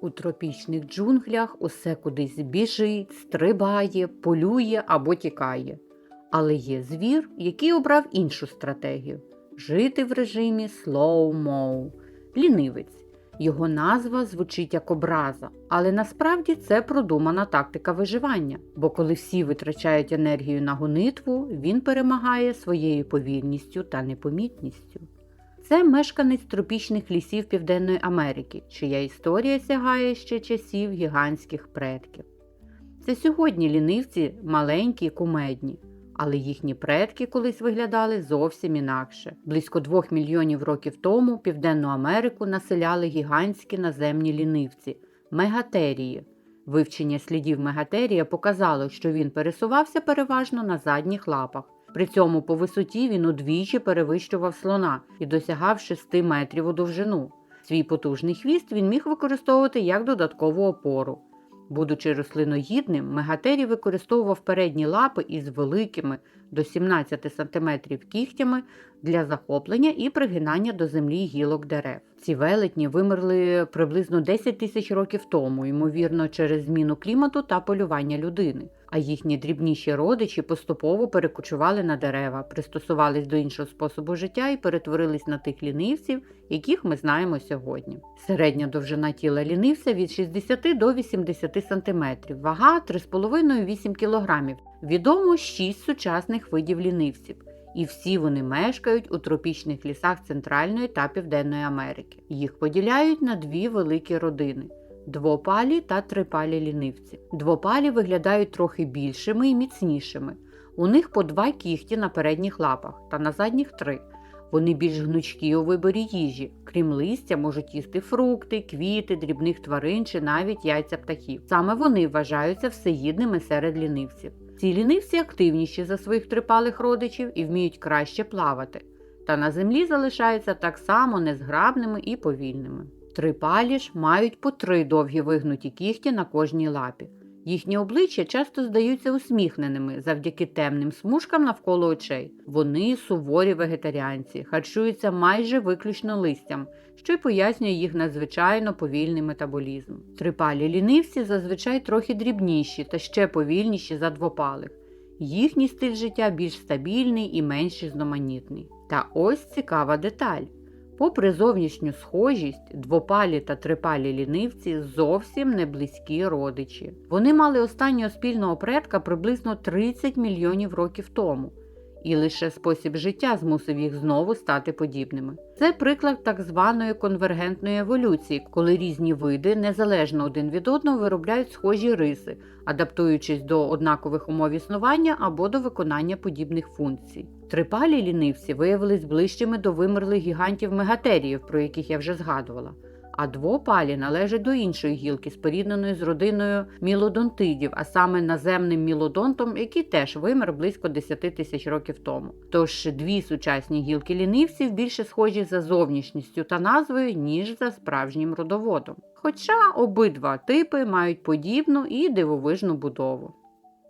У тропічних джунглях усе кудись біжить, стрибає, полює або тікає. Але є звір, який обрав іншу стратегію жити в режимі slow-mo – лінивець. Його назва звучить як образа, але насправді це продумана тактика виживання, бо коли всі витрачають енергію на гонитву, він перемагає своєю повільністю та непомітністю. Це мешканець тропічних лісів Південної Америки, чия історія сягає ще часів гігантських предків. Це сьогодні лінивці маленькі й кумедні, але їхні предки колись виглядали зовсім інакше. Близько двох мільйонів років тому Південну Америку населяли гігантські наземні лінивці мегатерії. Вивчення слідів мегатерія показало, що він пересувався переважно на задніх лапах. При цьому по висоті він удвічі перевищував слона і досягав 6 метрів у довжину. Свій потужний хвіст він міг використовувати як додаткову опору. Будучи рослиноїдним, мегатерій використовував передні лапи із великими до 17 см кігтями для захоплення і пригинання до землі гілок дерев. Ці велетні вимерли приблизно 10 тисяч років тому, ймовірно, через зміну клімату та полювання людини. А їхні дрібніші родичі поступово перекочували на дерева, пристосувались до іншого способу життя і перетворились на тих лінивців, яких ми знаємо сьогодні. Середня довжина тіла лінивця від 60 до 80 см, вага 3,5-8 кг. Відомо 6 сучасних видів лінивців. І всі вони мешкають у тропічних лісах Центральної та Південної Америки. Їх поділяють на дві великі родини двопалі та трипалі лінивці. Двопалі виглядають трохи більшими і міцнішими. У них по два кіхті на передніх лапах та на задніх три. Вони більш гнучкі у виборі їжі, крім листя, можуть їсти фрукти, квіти, дрібних тварин чи навіть яйця птахів. Саме вони вважаються всеїдними серед лінивців. Ці лінивці активніші за своїх трипалих родичів і вміють краще плавати, та на землі залишаються так само незграбними і повільними. Трипалі ж мають по три довгі вигнуті кігті на кожній лапі. Їхні обличчя часто здаються усміхненими завдяки темним смужкам навколо очей. Вони суворі вегетаріанці, харчуються майже виключно листям, що й пояснює їх надзвичайно повільний метаболізм. Трипалі лінивці зазвичай трохи дрібніші та ще повільніші за двопалих. Їхній стиль життя більш стабільний і менш різноманітний. Та ось цікава деталь. Попри зовнішню схожість, двопалі та трипалі лінивці зовсім не близькі родичі. Вони мали останнього спільного предка приблизно 30 мільйонів років тому, і лише спосіб життя змусив їх знову стати подібними. Це приклад так званої конвергентної еволюції, коли різні види незалежно один від одного виробляють схожі риси, адаптуючись до однакових умов існування або до виконання подібних функцій. Трипалі лінивці виявились ближчими до вимерлих гігантів мегатеріїв, про яких я вже згадувала. А двопалі належать до іншої гілки, спорідненої з родиною мілодонтидів, а саме наземним мілодонтом, який теж вимер близько 10 тисяч років тому. Тож дві сучасні гілки лінивців більше схожі за зовнішністю та назвою, ніж за справжнім родоводом. Хоча обидва типи мають подібну і дивовижну будову.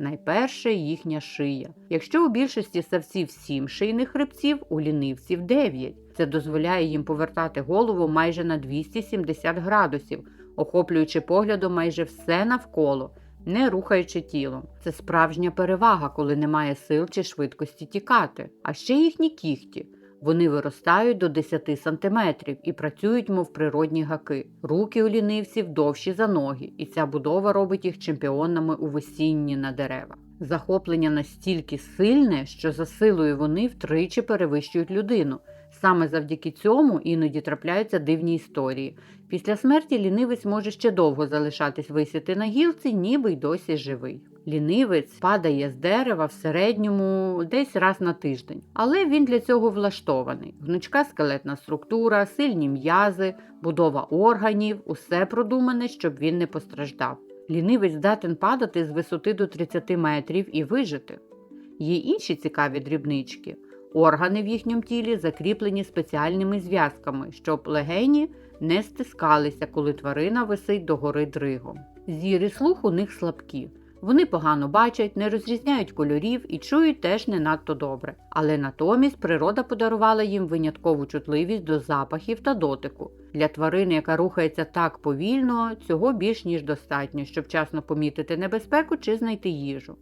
Найперше їхня шия. Якщо у більшості савців 7 шийних хребців, у лінивців 9. Це дозволяє їм повертати голову майже на 270 градусів, охоплюючи поглядом майже все навколо, не рухаючи тілом. Це справжня перевага, коли немає сил чи швидкості тікати. А ще їхні кіхті. Вони виростають до 10 см і працюють, мов природні гаки. Руки у лінивців довші за ноги, і ця будова робить їх чемпіонами у висінні на деревах. Захоплення настільки сильне, що за силою вони втричі перевищують людину. Саме завдяки цьому іноді трапляються дивні історії. Після смерті лінивець може ще довго залишатись висіти на гілці, ніби й досі живий. Лінивець падає з дерева в середньому десь раз на тиждень, але він для цього влаштований. Гнучка скелетна структура, сильні м'язи, будова органів усе продумане, щоб він не постраждав. Лінивець здатен падати з висоти до 30 метрів і вижити. Є інші цікаві дрібнички. Органи в їхньому тілі закріплені спеціальними зв'язками, щоб легені не стискалися, коли тварина висить догори дригом. Зір і слух у них слабкі. Вони погано бачать, не розрізняють кольорів і чують теж не надто добре. Але натомість природа подарувала їм виняткову чутливість до запахів та дотику. Для тварини, яка рухається так повільно, цього більш ніж достатньо, щоб вчасно помітити небезпеку чи знайти їжу.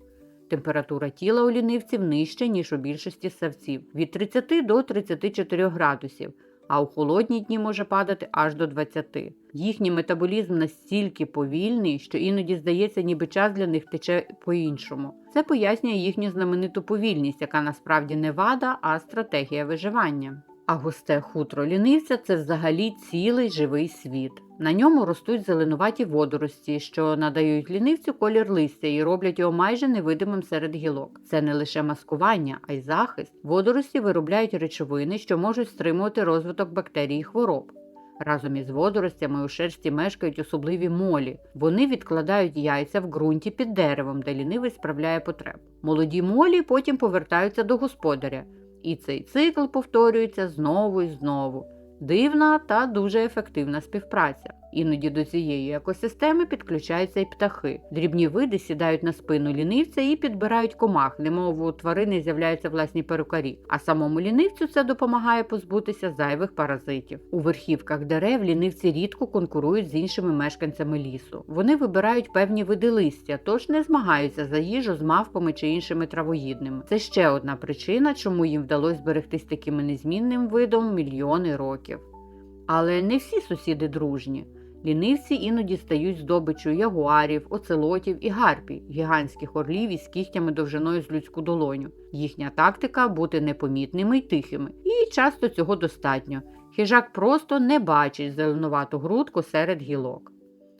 Температура тіла у лінивців нижча, ніж у більшості савців від 30 до 34 градусів, а у холодні дні може падати аж до 20. Їхній метаболізм настільки повільний, що іноді здається, ніби час для них тече по-іншому. Це пояснює їхню знамениту повільність, яка насправді не вада, а стратегія виживання. А густе хутро лінивця це взагалі цілий живий світ. На ньому ростуть зеленуваті водорості, що надають лінивцю колір листя і роблять його майже невидимим серед гілок. Це не лише маскування, а й захист. Водорості виробляють речовини, що можуть стримувати розвиток бактерій і хвороб. Разом із водоростями у шерсті мешкають особливі молі. Вони відкладають яйця в ґрунті під деревом, де лінивий справляє потреб. Молоді молі потім повертаються до господаря, і цей цикл повторюється знову і знову. Дивна та дуже ефективна співпраця. Іноді до цієї екосистеми підключаються й птахи. Дрібні види сідають на спину лінивця і підбирають комах, немов у тварини з'являються власні перукарі. А самому лінивцю це допомагає позбутися зайвих паразитів. У верхівках дерев лінивці рідко конкурують з іншими мешканцями лісу. Вони вибирають певні види листя, тож не змагаються за їжу з мавпами чи іншими травоїдними. Це ще одна причина, чому їм вдалося зберегтись таким незмінним видом мільйони років. Але не всі сусіди дружні. Лінивці іноді стають здобиччю ягуарів, оцелотів і гарпій, гігантських орлів із кігтями довжиною з людську долоню. Їхня тактика бути непомітними й тихими, і часто цього достатньо. Хижак просто не бачить зеленувату грудку серед гілок.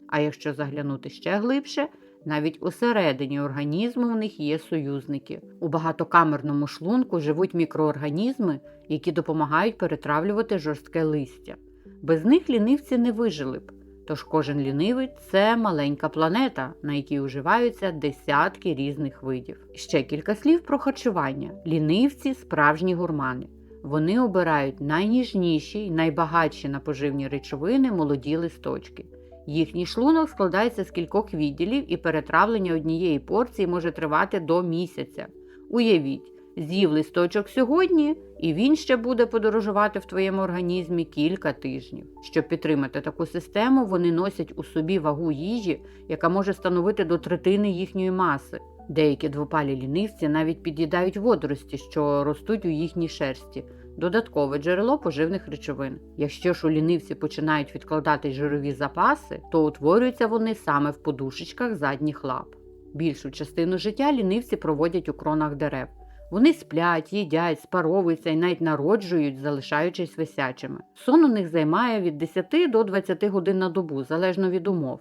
А якщо заглянути ще глибше, навіть усередині організму в них є союзники. У багатокамерному шлунку живуть мікроорганізми, які допомагають перетравлювати жорстке листя. Без них лінивці не вижили б. Тож кожен лінивий це маленька планета, на якій уживаються десятки різних видів. Ще кілька слів про харчування. Лінивці справжні гурмани. Вони обирають найніжніші й найбагатші на поживні речовини молоді листочки. Їхній шлунок складається з кількох відділів, і перетравлення однієї порції може тривати до місяця. Уявіть, з'їв листочок сьогодні, і він ще буде подорожувати в твоєму організмі кілька тижнів. Щоб підтримати таку систему, вони носять у собі вагу їжі, яка може становити до третини їхньої маси. Деякі двопалі лінивці навіть під'їдають водорості, що ростуть у їхній шерсті, додаткове джерело поживних речовин. Якщо ж у лінивці починають відкладати жирові запаси, то утворюються вони саме в подушечках задніх лап. Більшу частину життя лінивці проводять у кронах дерев. Вони сплять, їдять, спаровуються і навіть народжують, залишаючись висячими. Сон у них займає від 10 до 20 годин на добу, залежно від умов.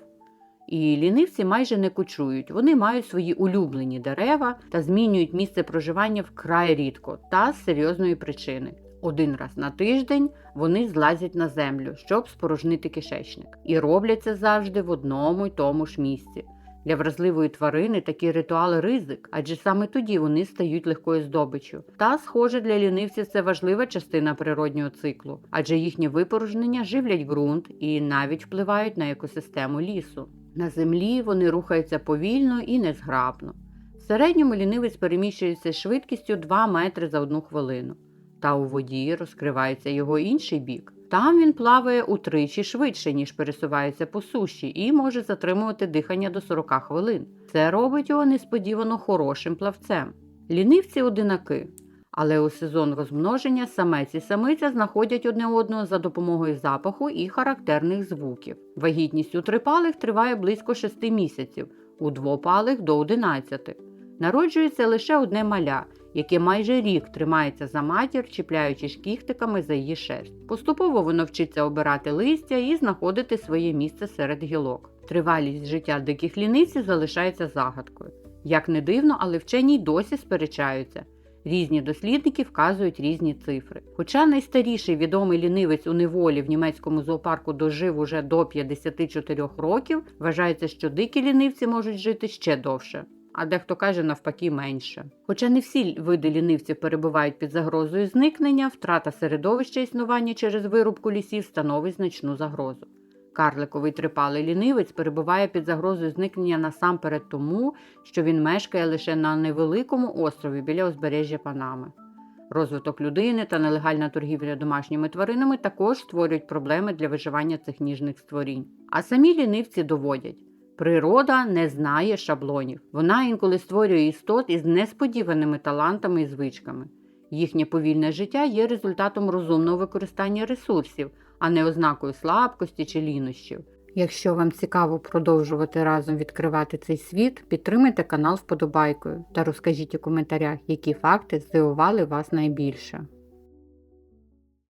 І лінивці майже не кочують. Вони мають свої улюблені дерева та змінюють місце проживання вкрай рідко та з серйозної причини. Один раз на тиждень вони злазять на землю, щоб спорожнити кишечник, і роблять це завжди в одному й тому ж місці. Для вразливої тварини такі ритуали ризик, адже саме тоді вони стають легкою здобиччю. Та, схоже, для лінивців це важлива частина природнього циклу, адже їхнє випорожнення живлять ґрунт і навіть впливають на екосистему лісу. На землі вони рухаються повільно і незграбно. В середньому лінивець переміщується швидкістю 2 метри за одну хвилину. Та у воді розкривається його інший бік. Там він плаває утричі швидше, ніж пересувається по суші, і може затримувати дихання до 40 хвилин. Це робить його несподівано хорошим плавцем. Лінивці одинаки. Але у сезон розмноження самець і самиця знаходять одне одного за допомогою запаху і характерних звуків. Вагітність у трипалих триває близько 6 місяців, у двопалих до 11. Народжується лише одне маля, яке майже рік тримається за матір, чіпляючись кіхтиками за її шерсть. Поступово воно вчиться обирати листя і знаходити своє місце серед гілок. Тривалість життя диких ліниць залишається загадкою. Як не дивно, але вчені й досі сперечаються. Різні дослідники вказують різні цифри. Хоча найстаріший відомий лінивець у неволі в німецькому зоопарку дожив уже до 54 років, вважається, що дикі лінивці можуть жити ще довше. А дехто каже навпаки менше. Хоча не всі види лінивців перебувають під загрозою зникнення, втрата середовища існування через вирубку лісів становить значну загрозу. Карликовий трипалий лінивець перебуває під загрозою зникнення насамперед тому, що він мешкає лише на невеликому острові біля узбережжя Панами. Розвиток людини та нелегальна торгівля домашніми тваринами також створюють проблеми для виживання цих ніжних створінь. А самі лінивці доводять. Природа не знає шаблонів. Вона інколи створює істот із несподіваними талантами і звичками. Їхнє повільне життя є результатом розумного використання ресурсів, а не ознакою слабкості чи лінощів. Якщо вам цікаво продовжувати разом відкривати цей світ, підтримайте канал вподобайкою та розкажіть у коментарях, які факти здивували вас найбільше.